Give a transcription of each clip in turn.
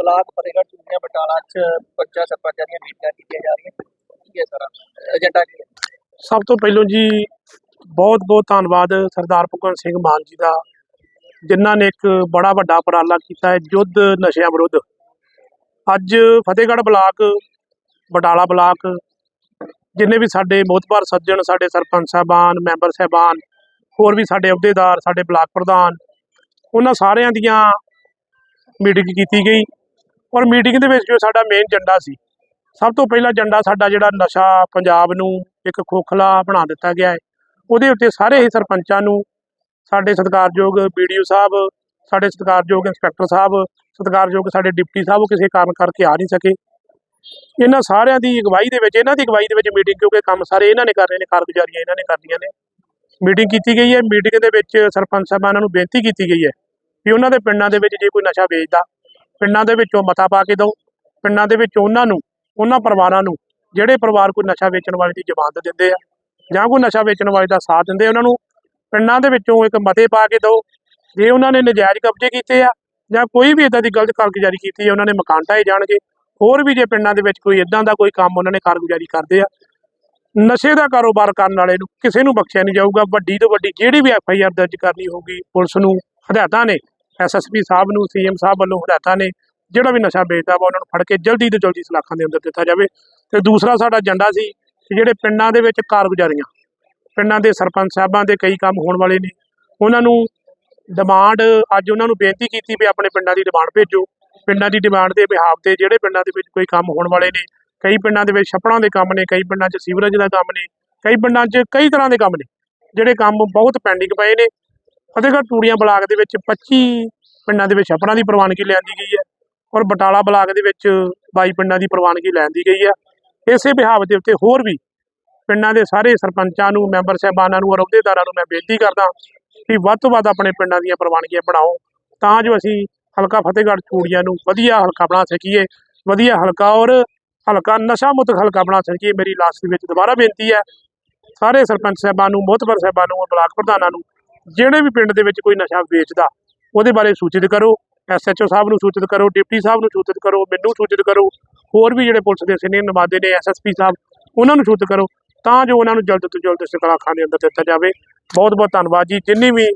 Block Fatehgarh Churian Batala ਚ ਬੱਚਾ ਸਰਪੰਚਾਂ ਦੀਆਂ ਮੀਟਿੰਗਾਂ ਕੀਤੀਆਂ ਜਾ ਰਹੀਆਂ। ਕੀ ਹੈ ਸਾਰਾ? ਏਜੰਡਾ ਕੀ ਹੈ? ਸਭ ਤੋਂ ਪਹਿਲਾਂ ਜੀ, ਬਹੁਤ ਬਹੁਤ ਧੰਨਵਾਦ ਸਰਦਾਰ ਭਗਵੰਤ ਸਿੰਘ ਮਾਨ ਜੀ ਦਾ, ਜਿਨ੍ਹਾਂ ਨੇ ਇੱਕ ਬੜਾ ਵੱਡਾ ਉਪਰਾਲਾ ਕੀਤਾ ਹੈ ਯੁੱਧ ਨਸ਼ਿਆਂ ਵਿਰੁੱਧ। ਅੱਜ ਫਤਿਹਗੜ੍ਹ ਬਲਾਕ, ਬਟਾਲਾ ਬਲਾਕ, ਜਿੰਨੇ ਵੀ ਸਾਡੇ ਮੋਤਬਰ ਸੱਜਣ, ਸਾਡੇ ਸਰਪੰਚ ਸਾਹਿਬਾਨ, ਮੈਂਬਰ ਸਾਹਿਬਾਨ, ਹੋਰ ਵੀ ਸਾਡੇ ਅਹੁਦੇਦਾਰ, ਸਾਡੇ ਬਲਾਕ ਪ੍ਰਧਾਨ, ਉਹਨਾਂ ਸਾਰਿਆਂ ਦੀਆਂ ਮੀਟਿੰਗ ਕੀਤੀ ਗਈ। ਔਰ ਮੀਟਿੰਗ ਦੇ ਵਿੱਚ ਜੋ ਸਾਡਾ ਮੇਨ ਏਜੰਡਾ ਸੀ, ਸਭ ਤੋਂ ਪਹਿਲਾ ਏਜੰਡਾ ਸਾਡਾ ਜਿਹੜਾ ਨਸ਼ਾ ਪੰਜਾਬ ਨੂੰ ਇੱਕ ਖੋਖਲਾ ਬਣਾ ਦਿੱਤਾ ਗਿਆ ਹੈ। ਉਹਦੇ ਉੱਤੇ ਸਾਰੇ ਹੀ ਸਰਪੰਚਾਂ ਨੂੰ ਸਾਡੇ ਸਤਿਕਾਰਯੋਗ ਵੀਡੀਓ ਸਾਹਿਬ, ਸਾਡੇ ਸਤਿਕਾਰਯੋਗ ਇੰਸਪੈਕਟਰ ਸਾਹਿਬ, ਸਤਿਕਾਰਯੋਗ ਸਾਡੇ ਡਿਪਟੀ ਸਾਹਿਬ, ਉਹ ਕਿਸੇ ਕਾਰਨ ਕਰਕੇ ਆ ਨਹੀਂ ਸਕੇ। ਇਹਨਾਂ ਸਾਰਿਆਂ ਦੀ ਅਗਵਾਈ ਦੇ ਵਿੱਚ, ਇਹਨਾਂ ਦੀ ਅਗਵਾਈ ਦੇ ਵਿੱਚ ਮੀਟਿੰਗ ਕਿਉਂਕਿ ਕੰਮ ਸਾਰੇ ਇਹਨਾਂ ਨੇ ਕਰਨੇ ਨੇ, ਕਾਰਗੁਜ਼ਾਰੀਆਂ ਇਹਨਾਂ ਨੇ ਕਰਨੀਆਂ ਨੇ। ਮੀਟਿੰਗ ਕੀਤੀ ਗਈ ਹੈ ਮੀਟਿੰਗ ਦੇ ਵਿੱਚ ਸਰਪੰਚ ਸਾਹਿਬਾਨਾਂ ਨੂੰ ਬੇਨਤੀ ਕੀਤੀ ਗਈ ਹੈ ਵੀ ਉਹਨਾਂ ਦੇ ਪਿੰਡਾਂ ਦੇ ਵਿੱਚ ਜੇ ਕੋਈ ਨਸ਼ਾ ਵੇਚਦਾ ਪਿੰਡਾਂ ਦੇ ਵਿੱਚੋਂ ਮਤਾ ਪਾ ਕੇ ਦਿਓ ਪਿੰਡਾਂ ਦੇ ਵਿੱਚ ਉਹਨਾਂ ਨੂੰ, ਉਹਨਾਂ ਪਰਿਵਾਰਾਂ ਨੂੰ, ਜਿਹੜੇ ਪਰਿਵਾਰ ਕੋਈ ਨਸ਼ਾ ਵੇਚਣ ਵਾਲੇ ਦੀ ਜ਼ਮਾਨਤ ਦਿੰਦੇ ਆ, ਜਾਂ ਕੋਈ ਨਸ਼ਾ ਵੇਚਣ ਵਾਲੇ ਦਾ ਸਾਥ ਦਿੰਦੇ ਉਹਨਾਂ ਨੂੰ ਪਿੰਡਾਂ ਦੇ ਵਿੱਚੋਂ ਇੱਕ ਮਤੇ ਪਾ ਕੇ ਦਿਓ ਜੇ ਉਹਨਾਂ ਨੇ ਨਜਾਇਜ਼ ਕਬਜ਼ੇ ਕੀਤੇ ਆ, ਜਾਂ ਕੋਈ ਵੀ ਇਦਾਂ ਦੀ ਗਲਤ ਕਾਰਗੁਜ਼ਾਰੀ ਕੀਤੀ ਹੈ ਉਹਨਾਂ ਨੇ ਮਕਾਨ ਢਾਏ ਜਾਣਗੇ, ਹੋਰ ਵੀ ਜੇ ਪਿੰਡਾਂ ਦੇ ਵਿੱਚ ਕੋਈ ਇਦਾਂ ਦਾ ਕੋਈ ਕੰਮ ਉਹਨਾਂ ਨੇ ਕਾਰਗੁਜ਼ਾਰੀ ਕਰਦੇ ਆ, ਨਸ਼ੇ ਦਾ ਕਾਰੋਬਾਰ ਕਰਨ ਵਾਲੇ ਨੂੰ ਕਿਸੇ ਨੂੰ ਬਖਸ਼ਿਆ ਨਹੀਂ ਜਾਊਗਾ, ਵੱਡੀ ਤੋਂ ਵੱਡੀ ਜਿਹੜੀ ਵੀ ਐਫ ਆਈ ਆਰ ਦਰਜ ਕਰਨੀ ਹੋਊਗੀ ਪੁਲਿਸ ਨੂੰ, ਹਦਾਇਤਾਂ ਨੇ ਐਸਐਸਪੀ ਸਾਹਿਬ ਨੂੰ ਸੀਐਮ ਸਾਹਿਬ ਵੱਲੋਂ ਹਦਾਇਤਾਂ ਨੇ, ਜਿਹੜਾ ਵੀ ਨਸ਼ਾ ਵੇਚਦਾ ਵਾ ਉਹਨਾਂ ਨੂੰ ਫੜ ਕੇ ਜਲਦੀ ਤੋਂ ਜਲਦੀ ਸਲਾਖਾਂ ਦੇ ਅੰਦਰ ਦਿੱਤਾ ਜਾਵੇ। ਤੇ ਦੂਸਰਾ ਸਾਡਾ ਏਜੰਡਾ ਸੀ ਕਿ ਜਿਹੜੇ ਪਿੰਡਾਂ ਦੇ ਵਿੱਚ ਕਾਰਗੁਜ਼ਾਰੀਆਂ, ਪਿੰਡਾਂ ਦੇ ਸਰਪੰਚ ਸਾਹਿਬਾਂ ਦੇ ਕਈ ਕੰਮ ਹੋਣ ਵਾਲੇ ਨੇ। ਉਹਨਾਂ ਨੂੰ ਡਿਮਾਂਡ ਅੱਜ ਉਹਨਾਂ ਨੂੰ ਬੇਨਤੀ ਕੀਤੀ ਵੀ ਆਪਣੇ ਪਿੰਡਾਂ ਦੀ ਡਿਮਾਂਡ ਭੇਜੋ। ਪਿੰਡਾਂ ਦੀ ਡਿਮਾਂਡ ਦੇ ਬਿਹਾਫ ਤੇ ਜਿਹੜੇ ਪਿੰਡਾਂ ਦੇ ਵਿੱਚ ਕੋਈ ਕੰਮ ਹੋਣ ਵਾਲੇ ਨੇ, ਕਈ ਪਿੰਡਾਂ ਦੇ ਵਿੱਚ ਛੱਪੜਾਂ ਦੇ ਕੰਮ ਨੇ, ਕਈ ਪਿੰਡਾਂ 'ਚ ਸੀਵਰੇਜ ਦਾ ਕੰਮ ਨੇ, ਕਈ ਪਿੰਡਾਂ 'ਚ ਕਈ ਤਰ੍ਹਾਂ ਦੇ ਕੰਮ ਨੇ, ਜਿਹੜੇ ਕੰਮ ਬਹੁਤ ਪੈਂਡਿੰਗ ਪਏ ਨੇ। ਫਤਿਹਗੜ੍ਹ ਟੂੜੀਆਂ ਬਲਾਕ ਦੇ ਵਿੱਚ 25 ਪਿੰਡਾਂ ਦੇ ਵਿੱਚ ਛੱਪੜਾਂ ਦੀ ਪ੍ਰਵਾਨਗੀ ਲਿਆਂਦੀ ਗਈ ਹੈ ਔਰ ਬਟਾਲਾ ਬਲਾਕ ਦੇ ਵਿੱਚ 22 ਪਿੰਡਾਂ ਦੀ ਪ੍ਰਵਾਨਗੀ ਲੈਂਦੀ ਗਈ ਹੈ। ਇਸੇ ਵਿਹਾਵ ਦੇ ਉੱਤੇ ਹੋਰ ਵੀ ਪਿੰਡਾਂ ਦੇ ਸਾਰੇ ਸਰਪੰਚਾਂ ਨੂੰ, ਮੈਂਬਰ ਸਾਹਿਬਾਨਾਂ ਨੂੰ ਔਰ ਅਹੁਦੇਦਾਰਾਂ ਨੂੰ ਮੈਂ ਬੇਨਤੀ ਕਰਦਾ ਕਿ ਵੱਧ ਤੋਂ ਵੱਧ ਆਪਣੇ ਪਿੰਡਾਂ ਦੀਆਂ ਪ੍ਰਵਾਨਗੀਆਂ ਬਣਾਓ ਤਾਂ ਜੋ ਅਸੀਂ ਹਲਕਾ ਫਤਿਹਗੜ੍ਹ ਚੂੜੀਆਂ ਨੂੰ ਵਧੀਆ ਹਲਕਾ ਬਣਾ ਸਕੀਏ, ਵਧੀਆ ਹਲਕਾ ਔਰ ਹਲਕਾ ਨਸ਼ਾ ਮੁਕਤ ਹਲਕਾ ਬਣਾ ਸਕੀਏ। ਮੇਰੀ ਲਾਸਟ ਦੇ ਵਿੱਚ ਦੁਬਾਰਾ ਬੇਨਤੀ ਹੈ। ਸਾਰੇ ਸਰਪੰਚ ਸਾਹਿਬਾਨ ਨੂੰ, ਮੋਹਤਬਰ ਸਾਹਿਬਾਨ ਨੂੰ, ਔਰ ਬਲਾਕ ਪ੍ਰਧਾਨਾਂ ਨੂੰ ਜਿਹੜੇ ਵੀ ਪਿੰਡ ਦੇ ਵਿੱਚ ਕੋਈ ਨਸ਼ਾ ਵੇਚਦਾ, ਉਹਦੇ ਬਾਰੇ ਸੂਚਿਤ ਕਰੋ। ਐਸਐਚਓ ਸਾਹਿਬ ਨੂੰ ਸੂਚਿਤ ਕਰੋ, ਡਿਪਟੀ ਸਾਹਿਬ ਨੂੰ ਸੂਚਿਤ ਕਰੋ, ਮੈਨੂੰ ਸੂਚਿਤ ਕਰੋ। ਹੋਰ ਵੀ ਜਿਹੜੇ ਪੁਲਿਸ ਦੇ ਸੀਨੀਅਰ ਨੁਮਾਇੰਦੇ ਨੇ ਐਸਐਸਪੀ ਸਾਹਿਬ, ਉਹਨਾਂ ਨੂੰ ਸੂਚਿਤ ਕਰੋ, ਤਾਂ ਜੋ ਉਹਨਾਂ ਨੂੰ ਜਲਦ ਤੋਂ ਜਲਦ ਸਲਾਖਾਂ ਦੇ ਅੰਦਰ ਦਿੱਤਾ ਜਾਵੇ। ਬਹੁਤ ਬਹੁਤ ਧੰਨਵਾਦ ਜੀ। ਜਿੰਨੀ ਵੀ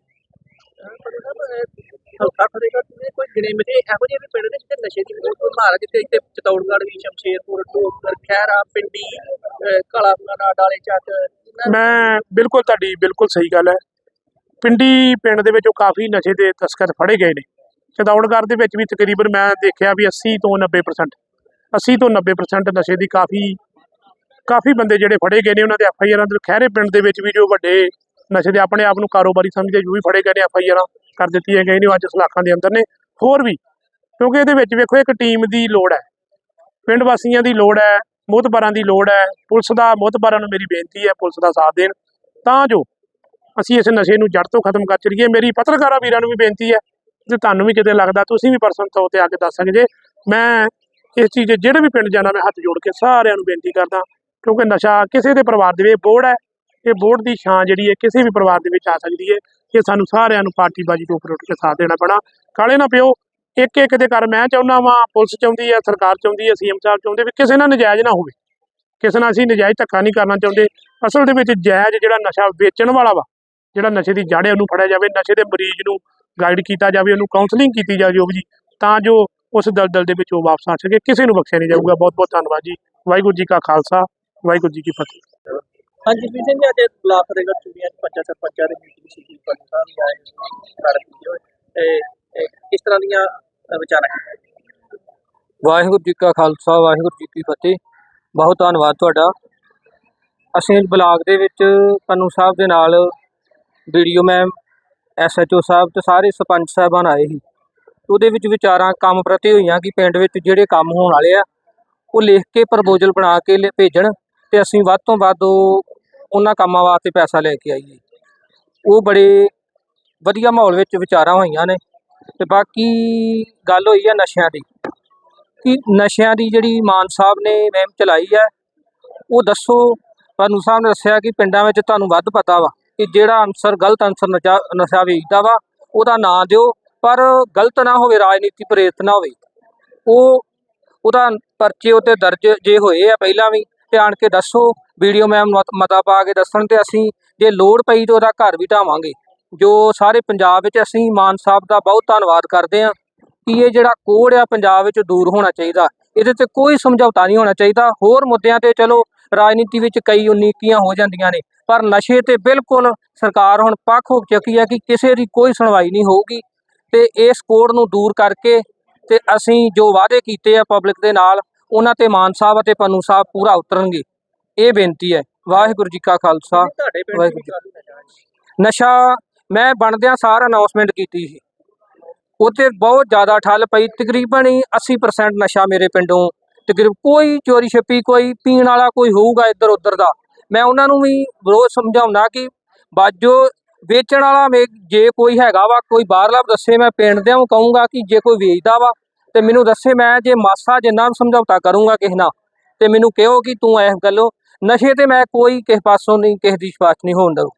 ਹਲਕਾ ਫਤਿਹਗੜ੍ਹ ਦੇ ਕੋਈ ਗਿਣੇ ਮਿਲੇ ਇਹੋ ਜਿਹੇ ਵੀ ਪਿੰਡ ਨੇ ਜਿੱਥੇ ਨਸ਼ੇ ਦੀ ਬਹੁਤ ਮਾਰ ਜਿੱਥੇ ਇੱਥੇ ਚਤੌੜਗੜ੍ਹ ਵੀ ਸ਼ਮਸ਼ੇਰਪੁਰ ਟੋਕਰ ਖੈਰਾ ਪਿੰਡੀ ਅਹ ਕਾਲਾਪੁਰਾ ਡਾਲੇ ਚੱਕ ਮੈਂ ਬਿਲਕੁਲ ਤੁਹਾਡੀ ਬਿਲਕੁਲ ਸਹੀ ਗੱਲ ਹੈ। ਪਿੰਡੀ ਪਿੰਡ ਦੇ ਵਿੱਚ ਉਹ ਕਾਫੀ ਨਸ਼ੇ ਦੇ ਤਸਕਰ ਫੜੇ ਗਏ ਨੇ। ਚਦੌੜਗੜ੍ਹ ਦੇ ਵਿੱਚ ਵੀ ਤਕਰੀਬਨ ਮੈਂ ਦੇਖਿਆ ਵੀ 80 ਤੋਂ 90% 80 ਤੋਂ 90% ਨਸ਼ੇ ਦੀ ਕਾਫੀ ਕਾਫੀ ਬੰਦੇ ਜਿਹੜੇ ਫੜੇ ਗਏ ਨੇ, ਉਹਨਾਂ ਦੇ ਐਫ ਆਈ ਆਰਾਂ ਦੇ ਖਹਿਰੇ ਪਿੰਡ ਦੇ ਵਿੱਚ ਵੀ ਜੋ ਵੱਡੇ ਨਸ਼ੇ ਦੇ ਆਪਣੇ ਆਪ ਨੂੰ ਕਾਰੋਬਾਰੀ ਸਮਝਦੇ ਜੋ ਵੀ ਫੜੇ ਗਏ ਨੇ, ਐਫ ਆਈ ਆਰਾਂ ਕਰ ਦਿੱਤੀਆਂ ਗਈਆਂ ਨੇ ਉਹ ਅੱਜ ਸਲਾਖਾਂ ਦੇ ਅੰਦਰ ਨੇ। ਹੋਰ ਵੀ, ਕਿਉਂਕਿ ਇਹਦੇ ਵਿੱਚ ਵੇਖੋ ਇੱਕ ਟੀਮ ਦੀ ਲੋੜ ਹੈ। ਪਿੰਡ ਵਾਸੀਆਂ ਦੀ ਲੋੜ ਹੈ, ਮੋਹਤਬਾਰਾਂ ਦੀ ਲੋੜ ਹੈ, ਪੁਲਿਸ ਦਾ ਮੋਹਤਬਾਰਾਂ ਨੂੰ ਮੇਰੀ ਬੇਨਤੀ ਹੈ ਪੁਲਿਸ ਦਾ ਸਾਥ ਦੇਣ। ਤਾਂ ਜੋ ਅਸੀਂ ਇਸ ਨਸ਼ੇ ਨੂੰ ਜੜ ਤੋਂ ਖਤਮ ਕਰ ਚਲੀਏ ਮੇਰੀ ਪੱਤਰਕਾਰਾਂ ਵੀਰਾਂ ਨੂੰ ਵੀ ਬੇਨਤੀ ਹੈ ਜੇ ਤੁਹਾਨੂੰ ਵੀ ਕਿਤੇ ਲੱਗਦਾ, ਤੁਸੀਂ ਵੀ ਪਰਸਨ ਤੌਰ ਤੇ ਆ ਕੇ ਦੱਸ ਸਕਦੇ। ਮੈਂ ਇਸ ਚੀਜ਼ 'ਚ ਜਿਹੜੇ ਵੀ ਪਿੰਡ ਜਾਣਾ, ਮੈਂ ਹੱਥ ਜੋੜ ਕੇ ਸਾਰਿਆਂ ਨੂੰ ਬੇਨਤੀ ਕਰਦਾ ਕਿਉਂਕਿ ਨਸ਼ਾ ਕਿਸੇ ਦੇ ਪਰਿਵਾਰ ਦੇ ਵਿੱਚ ਬੋੜ ਹੈ। ਇਹ ਬੋੜ ਦੀ ਛਾਂ ਜਿਹੜੀ ਹੈ, ਕਿਸੇ ਵੀ ਪਰਿਵਾਰ ਦੇ ਵਿੱਚ ਆ ਸਕਦੀ ਹੈ। ਇਹ ਸਾਨੂੰ ਸਾਰਿਆਂ ਨੂੰ ਪਾਰਟੀਬਾਜ਼ੀ ਤੋਂ ਉੱਪਰ ਕੇ ਸਾਥ ਦੇਣਾ ਪੈਣਾ। ਕਾਲੇ ਨਾ ਪਿਓ ਇੱਕ ਇੱਕ ਦੇ ਕਰ ਮੈਂ ਚਾਹੁੰਦਾ ਵਾਂ, ਪੁਲਿਸ ਚਾਹੁੰਦੀ ਹੈ, ਸਰਕਾਰ ਚਾਹੁੰਦੀ ਹੈ, ਸੀਐਮ ਸਾਹਿਬ ਚਾਹੁੰਦੇ ਵੀ ਕਿਸੇ ਨਾਲ ਨਜਾਇਜ਼ ਨਾ ਹੋਵੇ। ਕਿਸੇ ਨਾਲ ਅਸੀਂ ਨਜਾਇਜ਼ ਧੱਕਾ ਨਹੀਂ ਕਰਨਾ ਚਾਹੁੰਦੇ। ਅਸਲ ਦੇ ਵਿੱਚ ਜਾਇਜ਼ ਜਿਹੜਾ ਨਸ਼ਾ ਵੇਚਣ ਵਾਲਾ ਵਾ ਜਿਹੜਾ ਨਸ਼ੇ ਦੀ ਜੜ ਹੈ ਉਹਨੂੰ ਫੜਿਆ ਜਾਵੇ ਨਸ਼ੇ ਦੇ ਮਰੀਜ਼ ਨੂੰ ਗਾਈਡ ਕੀਤਾ ਜਾਵੇ ਉਹਨੂੰ ਕਾਉਂਸਲਿੰਗ ਕੀਤੀ ਜਾਵੇ ਜੋ ਵੀ ਜੀ ਤਾਂ ਜੋ ਉਸ ਦਲਦਲ ਦੇ ਵਿੱਚ ਉਹ ਵਾਪਸ ਆ ਸਕੇ। ਕਿਸੇ ਨੂੰ ਬਖਸ਼ਿਆ ਨਹੀਂ ਜਾਊਗਾ। ਬਹੁਤ ਬਹੁਤ ਧੰਨਵਾਦ ਜੀ। ਵਾਹਿਗੁਰੂ ਜੀ ਕਾ ਖਾਲਸਾ ਵਾਹਿਗੁਰੂ ਜੀ ਕੀ ਫਤਿਹ। ਹਾਂਜੀ ਜੀ ਅੱਜ ਬਲਾਕ ਫਤਿਹਗੜ੍ਹ ਚੂੜੀਆਂ ਚ ਪੰਜਾ ਸਰਪੰਚਾਂ ਦੀ ਮੀਟਿੰਗ ਸੀ ਜੀ ਪੰਜ ਸਾਹਿਬ ਵੀ ਆਏ ਕਰ ਦਿੱਤੀ ਹੋਏ ਤੇ ਇਹ ਕਿਸ ਤਰ੍ਹਾਂ ਦੀਆਂ ਵਿਚਾਰਾਂ ਵਾਹਿਗੁਰੂ ਜੀ ਕਾ ਖਾਲਸਾ ਵਾਹਿਗੁਰੂ ਜੀ ਕੀ ਫਤਿਹ। ਬਹੁਤ ਧੰਨਵਾਦ ਤੁਹਾਡਾ। ਅਸੀਂ ਬਲਾਕ ਦੇ ਵਿੱਚ ਪੰਨੂ ਸਾਹਿਬ ਦੇ ਨਾਲ ਵੀਡੀਓ ਮੈਮ ਐਸਐਚਓ ਸਾਹਿਬ ਤੇ ਸਾਰੇ ਸਰਪੰਚ ਸਾਹਿਬਾਨ ਆਏ ਸੀ। ਉਹਦੇ ਵਿੱਚ ਵਿਚਾਰਾਂ, ਕੰਮ ਪ੍ਰਤੀ ਹੋਈਆਂ ਕਿ ਪਿੰਡ ਵਿੱਚ ਜਿਹੜੇ ਕੰਮ ਹੋਣ ਵਾਲੇ ਆ, ਉਹ ਲਿਖ ਕੇ ਪ੍ਰਪੋਜ਼ਲ ਬਣਾ ਕੇ ਲਿ- ਭੇਜਣ ਤੇ ਅਸੀਂ ਵੱਧ ਤੋਂ ਵੱਧ ਉਹ, ਉਹਨਾਂ ਕੰਮਾਂ ਵਾਸਤੇ ਪੈਸਾ ਲੈ ਕੇ ਆਈਏ। ਉਹ ਬੜੇ ਵਧੀਆ ਮਾਹੌਲ ਵਿੱਚ ਵਿਚਾਰਾਂ ਹੋਈਆਂ ਨੇ ਤੇ ਬਾਕੀ ਗੱਲ ਹੋਈ ਆ ਨਸ਼ਿਆਂ ਦੀ। ਕਿ ਨਸ਼ਿਆਂ ਦੀ ਜਿਹੜੀ ਮਾਨ ਸਾਹਿਬ ਨੇ ਮੁਹਿੰਮ ਚਲਾਈ ਹੈ ਉਹ ਦੱਸੋ। ਤੁਹਾਨੂੰ ਸਾਹਿਬ ਨੇ ਦੱਸਿਆ ਕਿ ਪਿੰਡਾਂ ਵਿੱਚ ਤੁਹਾਨੂੰ ਵੱਧ ਪਤਾ ਵਾ। ਕਿ ਜਿਹੜਾ ਅਨਸਰ, ਗਲਤ ਅਨਸਰ ਨਸ਼ਾ ਨਸ਼ਾ ਵੇਚਦਾ ਵਾ, ਉਹਦਾ ਨਾਂ ਦਿਓ, ਪਰ ਗਲਤ ਨਾ ਹੋਵੇ, ਰਾਜਨੀਤੀ ਪ੍ਰੇਰਿਤ ਨਾ ਹੋਵੇ। ਉਹ, ਉਹਦਾ ਪਰਚੇ ਉੱਤੇ ਦਰਜ ਜੇ ਹੋਏ ਆ ਪਹਿਲਾਂ ਵੀ ਤੇ ਆਣ ਕੇ ਦੱਸੋ, ਵੀਡੀਓ ਮੈਮ ਮਤਾ ਪਾ ਕੇ ਦੱਸਣ ਤੇ ਅਸੀਂ, ਜੇ ਲੋੜ ਪਈ ਤੇ ਉਹਦਾ ਘਰ ਵੀ ਢਾਵਾਂਗੇ। ਜੋ ਸਾਰੇ ਪੰਜਾਬ ਵਿੱਚ ਅਸੀਂ, ਮਾਨ ਸਾਹਿਬ ਦਾ ਬਹੁਤ ਧੰਨਵਾਦ ਕਰਦੇ ਹਾਂ, ਕਿ ਇਹ ਜਿਹੜਾ ਕੋੜ ਆ ਪੰਜਾਬ ਵਿੱਚ ਦੂਰ ਹੋਣਾ ਚਾਹੀਦਾ। ਇਹਦੇ ਤੇ ਕੋਈ ਸਮਝੌਤਾ ਨਹੀਂ ਹੋਣਾ ਚਾਹੀਦਾ। ਹੋਰ ਮੁੱਦਿਆਂ ਤੇ ਚਲੋ, ਰਾਜਨੀਤੀ ਵਿੱਚ ਕਈ ਉਨੀਕੀਆਂ ਹੋ ਜਾਂਦੀਆਂ ਨੇ। ਪਰ ਨਸ਼ੇ ਤੇ ਬਿਲਕੁਲ ਸਰਕਾਰ ਹੁਣ ਪੱਖ ਹੋ ਚੁੱਕੀ ਹੈ ਕਿ ਕਿਸੇ ਦੀ ਕੋਈ ਸੁਣਵਾਈ ਨਹੀਂ ਹੋਊਗੀ ਤੇ ਇਸ ਕੋੜ ਨੂੰ ਦੂਰ ਕਰਕੇ ਤੇ ਅਸੀਂ ਜੋ ਵਾਅਦੇ ਕੀਤੇ ਆ ਪਬਲਿਕ ਦੇ ਨਾਲ ਉਹਨਾਂ ਤੇ ਮਾਨ ਸਾਹਿਬ ਅਤੇ ਪੰਨੂ ਸਾਹਿਬ ਪੂਰਾ ਉਤਰਨਗੇ। ਇਹ ਬੇਨਤੀ ਹੈ। ਵਾਹਿਗੁਰੂ ਜੀ ਕਾ ਖਾਲਸਾ। ਵਾਹਿਗੁਰੂ ਚਾਲੂ ਨਸ਼ਾ ਮੈਂ ਬਣਦਿਆਂ ਸਾਰ ਅਨਾਉਂਸਮੈਂਟ ਕੀਤੀ ਸੀ। ਉੱਥੇ ਬਹੁਤ ਜ਼ਿਆਦਾ ਠੱਲ ਪਈ ਤਕਰੀਬਨ ਹੀ 80% ਨਸ਼ਾ ਮੇਰੇ ਪਿੰਡੋਂ। ਤਕਰੀਬ ਕੋਈ ਚੋਰੀ ਛੱਪੀ ਕੋਈ ਪੀਣ ਵਾਲਾ ਕੋਈ ਹੋਊਗਾ ਇੱਧਰ ਉੱਧਰ ਦਾ। ਮੈਂ ਉਹਨਾਂ ਨੂੰ ਵੀ ਰੋਜ਼ ਸਮਝਾਉਣਾ ਕਿ ਬਾਜੋ ਵੇਚਣ ਵਾਲਾ ਮੇ ਜੇ ਕੋਈ ਹੈਗਾ ਵਾ, ਕੋਈ ਬਾਹਰਲਾ ਦੱਸੇ ਮੈਂ ਪਿੰਡ ਦਿਆਂ ਨੂੰ ਕਹੂੰਗਾ ਕਿ ਜੇ ਕੋਈ ਵੇਚਦਾ ਵਾ ਤੇ ਮੈਨੂੰ ਦੱਸੇ ਮੈਂ ਜੇ ਮਾਸਾ ਜਿੰਨਾ ਵੀ ਸਮਝੌਤਾ ਕਰੂੰਗਾ ਕਿਸੇ ਨਾਲ ਤੇ ਮੈਨੂੰ ਕਹੋ ਕਿ ਤੂੰ ਇਸ ਗੱਲੋ ਨਸ਼ੇ ਤੇ ਮੈਂ ਕੋਈ ਕਿਸੇ ਪਾਸੋਂ ਨਹੀਂ, ਕਿਸੇ ਦੀ ਸਿਫਾਰਿਸ਼ ਨਹੀਂ ਹੋਣ ਦਊ।